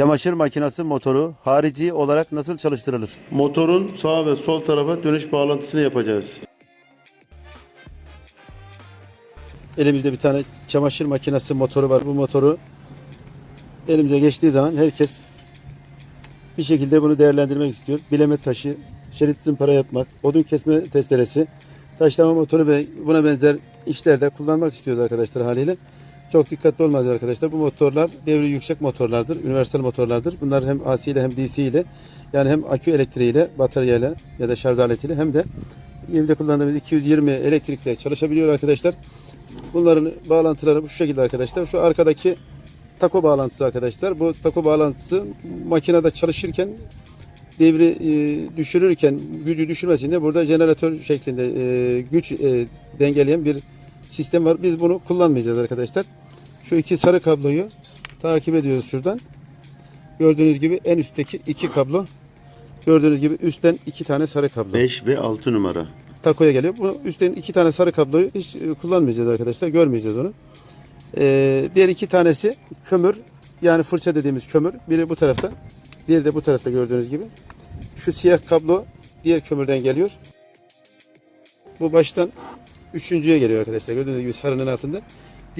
Çamaşır makinesi motoru harici olarak nasıl çalıştırılır? Motorun sağ ve sol tarafa dönüş bağlantısını yapacağız. Elimizde bir tane çamaşır makinesi motoru var. Bu motoru elimize geçtiği zaman herkes bir şekilde bunu değerlendirmek istiyor. Bileme taşı, şerit zımpara yapmak, odun kesme testeresi, taşlama motoru ve buna benzer işlerde kullanmak istiyoruz arkadaşlar haliyle. Çok dikkatli olmaz arkadaşlar. Bu motorlar devri yüksek motorlardır, üniversal motorlardır. Bunlar hem AC ile hem DC ile yani hem akü elektriğiyle, bataryayla ya da şarj aletiyle hem de evde kullandığımız 220 elektrikle çalışabiliyor arkadaşlar. Bunların bağlantıları bu şekilde arkadaşlar. Şu arkadaki tako bağlantısı arkadaşlar. Bu tako bağlantısı makinede çalışırken devri e, düşürürken gücü düşürmesin diye burada jeneratör şeklinde e, güç e, dengeleyen bir sistem var. Biz bunu kullanmayacağız arkadaşlar. Şu iki sarı kabloyu takip ediyoruz şuradan. Gördüğünüz gibi en üstteki iki kablo. Gördüğünüz gibi üstten iki tane sarı kablo 5 ve 6 numara. takoya geliyor. Bu üstten iki tane sarı kabloyu hiç e, kullanmayacağız arkadaşlar. Görmeyeceğiz onu. Ee, diğer iki tanesi kömür. Yani fırça dediğimiz kömür. Biri bu tarafta. Diğeri de bu tarafta gördüğünüz gibi. Şu siyah kablo diğer kömürden geliyor. Bu baştan üçüncüye geliyor arkadaşlar. Gördüğünüz gibi sarının altında.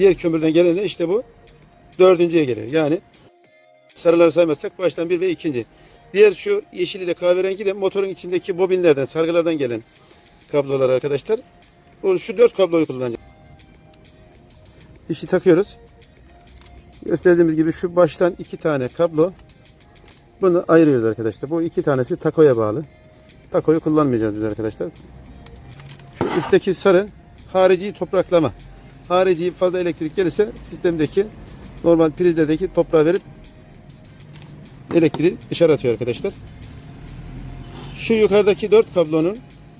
Diğer kömürden gelen de işte bu dördüncüye geliyor. Yani sarıları saymazsak baştan bir ve ikinci. Diğer şu yeşil ile kahverengi de motorun içindeki bobinlerden, sargılardan gelen kablolar arkadaşlar. Bu şu dört kabloyu kullanacağız. Fişi takıyoruz. Gösterdiğimiz gibi şu baştan iki tane kablo. Bunu ayırıyoruz arkadaşlar. Bu iki tanesi takoya bağlı. Takoyu kullanmayacağız biz arkadaşlar. Şu üstteki sarı harici topraklama. Harici fazla elektrik gelirse sistemdeki normal prizlerdeki toprağı verip elektriği dışarı atıyor arkadaşlar. Şu yukarıdaki dört kablonun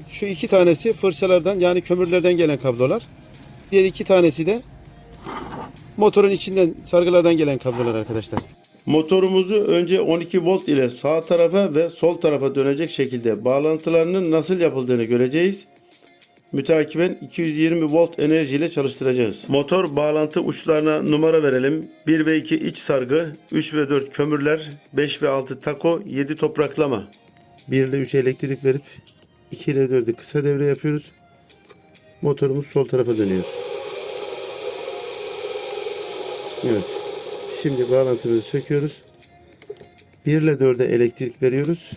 şu iki tanesi fırçalardan yani kömürlerden gelen kablolar. Diğer iki tanesi de motorun içinden sargılardan gelen kablolar arkadaşlar. Motorumuzu önce 12 volt ile sağ tarafa ve sol tarafa dönecek şekilde bağlantılarının nasıl yapıldığını göreceğiz. Mütakiben 220 volt enerji çalıştıracağız. Motor bağlantı uçlarına numara verelim. 1 ve 2 iç sargı, 3 ve 4 kömürler, 5 ve 6 tako, 7 topraklama. 1 ile 3 elektrik verip 2 ile 4'ü kısa devre yapıyoruz. Motorumuz sol tarafa dönüyor. Evet. Şimdi bağlantımızı söküyoruz. 1 ile 4'e elektrik veriyoruz.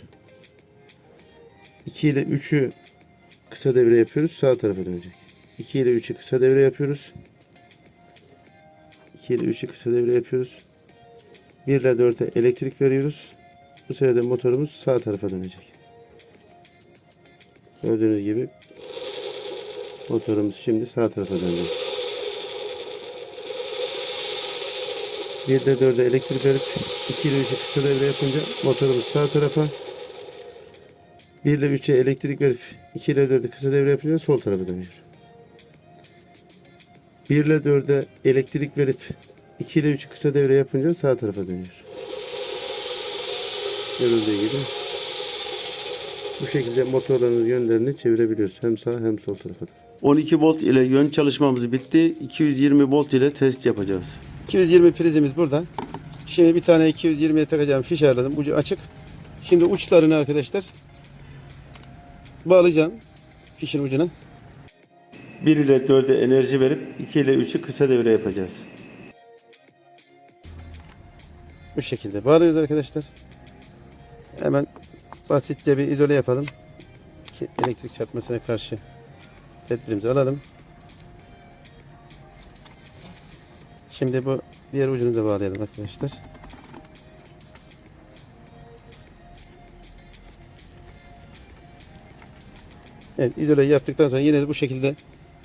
2 ile 3'ü kısa devre yapıyoruz. Sağ tarafa dönecek. 2 ile 3'ü kısa devre yapıyoruz. 2 ile 3'ü kısa devre yapıyoruz. 1 ile 4'e elektrik veriyoruz. Bu de motorumuz sağ tarafa dönecek. Gördüğünüz gibi motorumuz şimdi sağ tarafa döndü. 1 ile 4'e elektrik verip 2 ile 3'e kısa devre yapınca motorumuz sağ tarafa 1 ile 3'e elektrik verip 2 ile 4'e kısa devre yapınca sol tarafa dönüyor. 1 ile 4'e elektrik verip 2 ile 3'ü kısa devre yapınca sağ tarafa dönüyor. Görüldüğü gibi bu şekilde motorların yönlerini çevirebiliyoruz. Hem sağ hem sol tarafa. 12 volt ile yön çalışmamız bitti. 220 volt ile test yapacağız. 220 prizimiz burada. Şimdi bir tane 220'ye takacağım fiş ayarladım. Ucu açık. Şimdi uçlarını arkadaşlar bağlayacağım fişin ucuna. 1 ile 4'e enerji verip 2 ile 3'ü kısa devre yapacağız. Bu şekilde bağlıyoruz arkadaşlar. Hemen basitçe bir izole yapalım. Ki elektrik çarpmasına karşı tedbirimizi alalım. Şimdi bu diğer ucunu da bağlayalım arkadaşlar. Evet izoleyi yaptıktan sonra yine de bu şekilde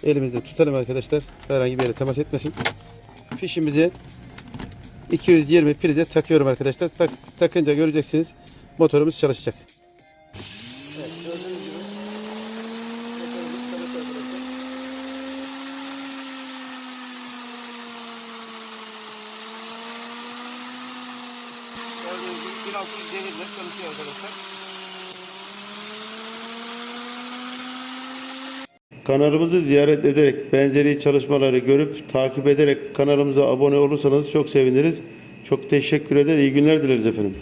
elimizde tutalım arkadaşlar. Herhangi bir yere temas etmesin. Fişimizi 220 prize takıyorum arkadaşlar. Tak, takınca göreceksiniz motorumuz çalışacak. Gördüğünüz gibi 1600 devirle çalışıyor arkadaşlar. Kanalımızı ziyaret ederek benzeri çalışmaları görüp takip ederek kanalımıza abone olursanız çok seviniriz. Çok teşekkür ederiz. İyi günler dileriz efendim.